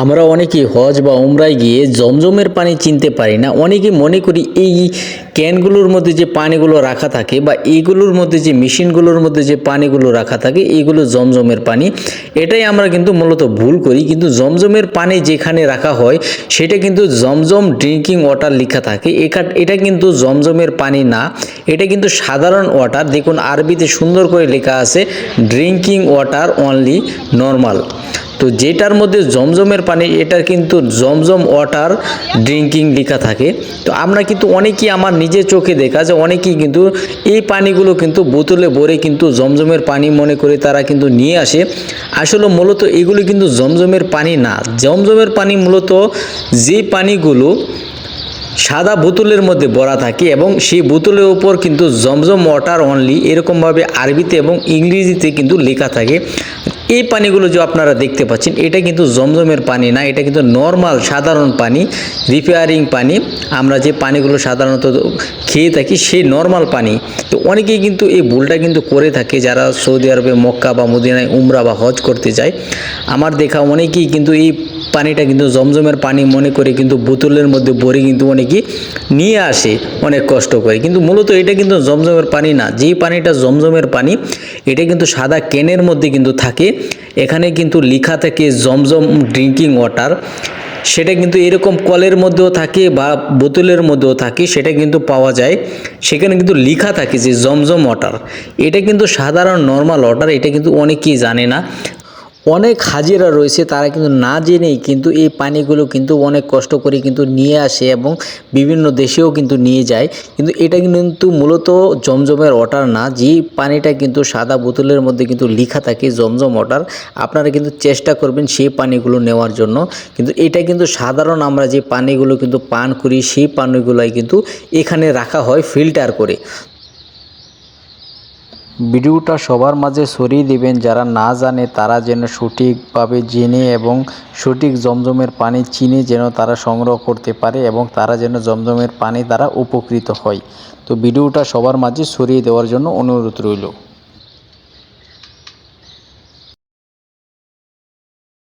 আমরা অনেকেই হজ বা উমরায় গিয়ে জমজমের পানি চিনতে পারি না। অনেকে মনে করি এই ক্যানগুলোর মধ্যে যে পানিগুলো রাখা থাকে বা এইগুলোর মধ্যে যে মেশিনগুলোর মধ্যে যে পানিগুলো রাখা থাকে, এইগুলো জমজমের পানি। এটাই আমরা কিন্তু মূলত ভুল করি। কিন্তু জমজমের পানি যেখানে রাখা হয়, সেটা কিন্তু জমজম ড্রিঙ্কিং ওয়াটার লেখা থাকে। এটা কিন্তু জমজমের পানি না। এটা কিন্তু সাধারণ ওয়াটার। দেখুন, আরবিতে সুন্দর করে লেখা আছে, ড্রিঙ্কিং ওয়াটার অনলি নর্মাল। তো যেটার মধ্যে জমজমের পানি, এটা কিন্তু জমজম ওয়াটার ড্রিঙ্কিং লেখা থাকে। তো আমরা কিন্তু অনেকেই আমার নিজের চোখে দেখা যে অনেকেই কিন্তু এই পানিগুলো কিন্তু বোতলে ভরে কিন্তু জমজমের পানি মনে করে তারা কিন্তু নিয়ে আসে। আসলে মূলত এগুলো কিন্তু জমজমের পানি না। জমজমের পানি মূলত যে পানিগুলো সাদা বোতলের মধ্যে ভরা থাকে এবং সেই বোতলের ওপর কিন্তু জমজম ওয়াটার অনলি এরকমভাবে আরবিতে এবং ইংরেজিতে কিন্তু লেখা থাকে। এই পানিগুলো যে আপনারা দেখতে পাচ্ছেন, এটা কিন্তু জমজমের পানি না, এটা কিন্তু নর্মাল সাধারণ পানি রিপেয়ারিং পানি। আমরা যে পানিগুলো সাধারণত খেয়ে থাকি সেই নর্মাল পানি। তো অনেকেই কিন্তু এই ভুলটা কিন্তু করে থাকে, যারা সৌদি আরবে, মক্কা বা মদিনায় উমরা বা হজ করতে যায়। আমার দেখা অনেকেই কিন্তু এই পানিটা কিন্তু জমজমের পানি মনে করে কিন্তু বোতলের মধ্যে ভরে কিন্তু অনেকেই নিয়ে আসে, অনেক কষ্ট করে। কিন্তু মূলত এটা কিন্তু জমজমের পানি না, যেই পানিটা জমজমের পানি, এটা কিন্তু সাদা ক্যানের মধ্যে কিন্তু থাকে। এখানে কিন্তু লিখা থাকে জমজম ড্রিঙ্কিং ওয়াটার। সেটা কিন্তু এরকম কলের মধ্যেও থাকে বা বোতলের মধ্যেও থাকে, সেটা কিন্তু পাওয়া যায়। সেখানে কিন্তু লিখা থাকে যে জমজম ওয়াটার। এটা কিন্তু সাধারণ নর্মাল ওয়াটার, এটা কিন্তু অনেকেই জানে না। অনেক হাজিরা রয়েছে, তারা কিন্তু না জেনেই কিন্তু এই পানিগুলো কিন্তু অনেক কষ্ট করে কিন্তু নিয়ে আসে এবং বিভিন্ন দেশেও কিন্তু নিয়ে যায়। কিন্তু এটা কিন্তু মূলত জমজমের ওয়াটার না যে পানিটা কিন্তু সাদা বোতলের মধ্যে কিন্তু লেখা থাকে জমজম ওয়াটার আপনারা কিন্তু চেষ্টা করবেন সেই পানিগুলো নেওয়ার জন্য। কিন্তু এটা কিন্তু সাধারণ আমরা যে পানিগুলো কিন্তু পান করি, সেই পানিগুলোই কিন্তু এখানে রাখা হয় ফিল্টার করে। ভিডিওটা সবার মাঝে ছড়িয়ে দিবেন, যারা না জানে তারা যেন সঠিকভাবে জেনে এবং সঠিক জমজমের পানি চিনে যেন তারা সংগ্রহ করতে পারে এবং তারা যেন জমজমের পানি দ্বারা উপকৃত হয়। তো ভিডিওটা সবার মাঝে ছড়িয়ে দেওয়ার জন্য অনুরোধ রইল।